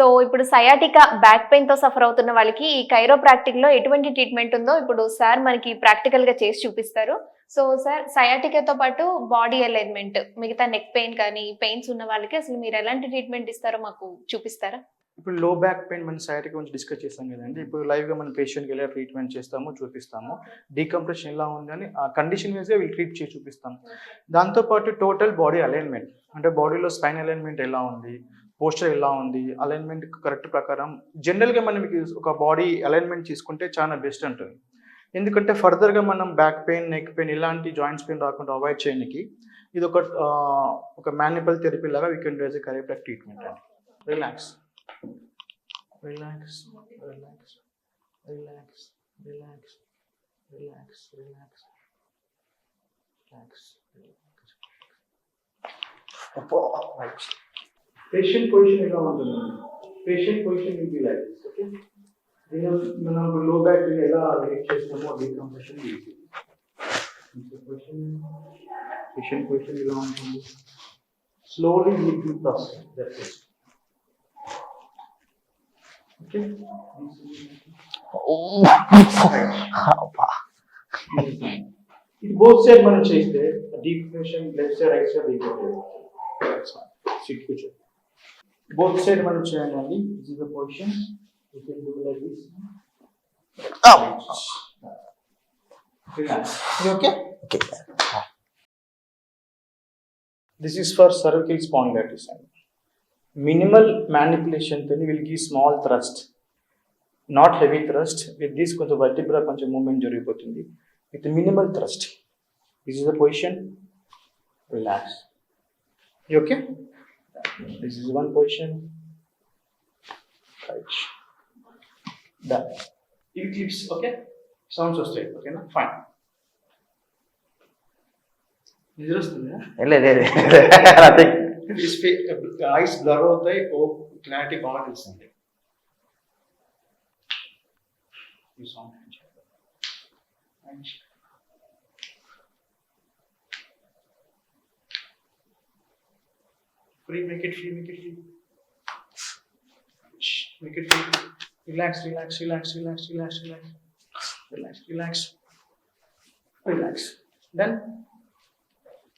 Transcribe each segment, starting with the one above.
So ఇప్పుడు sciatica back పెయిన్తో suffer అవుతున్న వాళ్ళకి ఈ కైరోప్రాక్టిక్లో ఎటువంటి ట్రీట్మెంట్ ఉందో ఇప్పుడు సార్ మనకి ప్రాక్టికల్గా చేసి చూపిస్తారు. సో సార్ సయాటికాతో పాటు బాడీ అలైన్మెంట్ మిగతా నెక్ పెయిన్ కానీ పెయిన్స్ ఉన్న వాళ్ళకి అసలు మీరు ఎలాంటి ట్రీట్మెంట్ ఇస్తారో మాకు చూపిస్తారా? ఇప్పుడు లో బ్యాక్ పెయిన్ మనం సైడ్కి గురించి డిస్కస్ చేస్తాం కదండి. ఇప్పుడు లైవ్గా మనం పేషెంట్కి ఎలా ట్రీట్మెంట్ చేస్తాము చూపిస్తాము. డీకంప్రెషన్ ఎలా ఉందని ఆ కండిషన్ వేసే వీళ్ళు ట్రీట్ చేసి చూపిస్తాం. దాంతోపాటు టోటల్ బాడీ అలైన్మెంట్ అంటే బాడీలో స్పైన్ అలైన్మెంట్ ఎలా ఉంది పోస్టర్ ఎలా ఉంది అలైన్మెంట్ కరెక్ట్ ప్రకారం. జనరల్గా మనం మీకు ఒక బాడీ అలైన్మెంట్ తీసుకుంటే చాలా బెస్ట్ ఉంటుంది ఎందుకంటే ఫర్దర్గా మనం బ్యాక్ పెయిన్ నెక్ పెయిన్ ఇలాంటి జాయింట్స్ పెయిన్ రాకుండా అవాయిడ్ చేయడానికి ఇది ఒక ఒక మాన్యుబల్ థెరపీ లాగా we can do correct treatment అండి. Relax relax relax relax relax relax relax relax patient position is one of the patient position will be like this okay నేను మనకు లో బ్యాక్ ఎలా రేట్ చేస్తామో అదే కంప్రెషన్ పేషెంట్ పొజిషన్ ఇలా ఉంటుంది slowly lifting plus that okay ఇది both side మనం చేస్తే deep pressure left side right side deep sit కూర్చో బోత్ సైడ్ మనం చేయాలండి. This is the position you can do like this okay okay this is for cervical spondylitis అండి minimal మ్యానిపులేషన్తో will give small thrust not heavy thrust with this కొంచెం vertebra కొంచెం movement జరిగిపోతుంది. With minimal thrust this is the position relax okay This is one position. Right. Done. It clips, okay? Sounds వస్తాయి ఓకేనా fine నిద్ర వస్తుందా లేదు లేదు nothing ice blur అవుతాయి ఓ క్లారిటీ బాగా తెలుస్తుంది ఈ song free, make it free, make it free. Make it free. Relax, relax, relax, relax, relax, relax. Relax, relax. Relax. Then,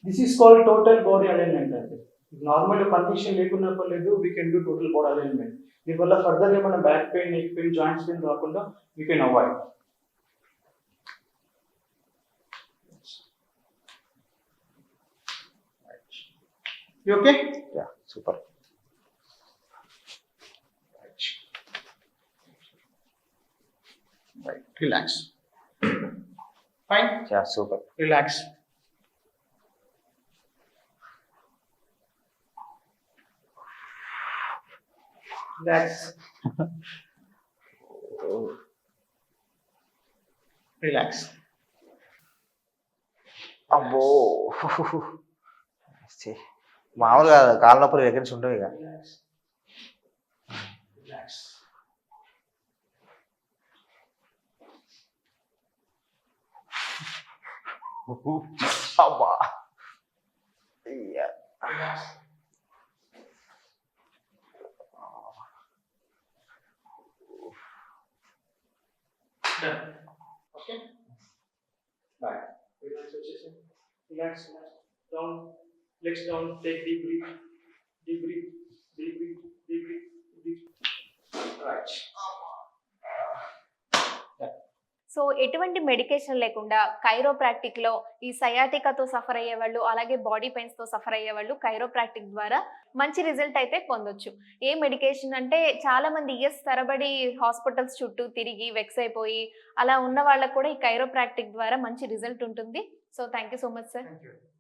this is called total body alignment. Normal condition లేకున్నా పర్లేదు we can do total body alignment దీనివల్ల ఫర్దర్గా మన back pain neck pain joints pain రాకుండా we can avoid You okay? Yeah, super. Right. Relax. Fine? Yeah, super. Relax. Relax. relax. Abo. Oh, see. మామూలుగా కాళ్ళ నొప్పులు vacancy ఉండవు ఇక అబ్బా ఓకే బాయ్ రిలాక్స్ వచ్చేసి relax down Legs down. Take deep breath. Deep breath. Deep breath. Deep breath. Deep breath. Right. So ఎటువంటి medication లేకుండా కైరోప్రాక్టిక్లో ఈ సయాటికాతో సఫర్ అయ్యే వాళ్ళు అలాగే బాడీ పెయిన్స్తో సఫర్ అయ్యే వాళ్ళు కైరోప్రాక్టిక్ ద్వారా మంచి రిజల్ట్ అయితే పొందొచ్చు ఏ మెడికేషన్ అంటే చాలా మంది ఇయర్స్ తరబడి హాస్పిటల్స్ చుట్టూ తిరిగి వెక్స్ అయిపోయి అలా ఉన్న వాళ్ళకు కూడా ఈ కైరోప్రాక్టిక్ ద్వారా మంచి రిజల్ట్ ఉంటుంది so thank you so much sir.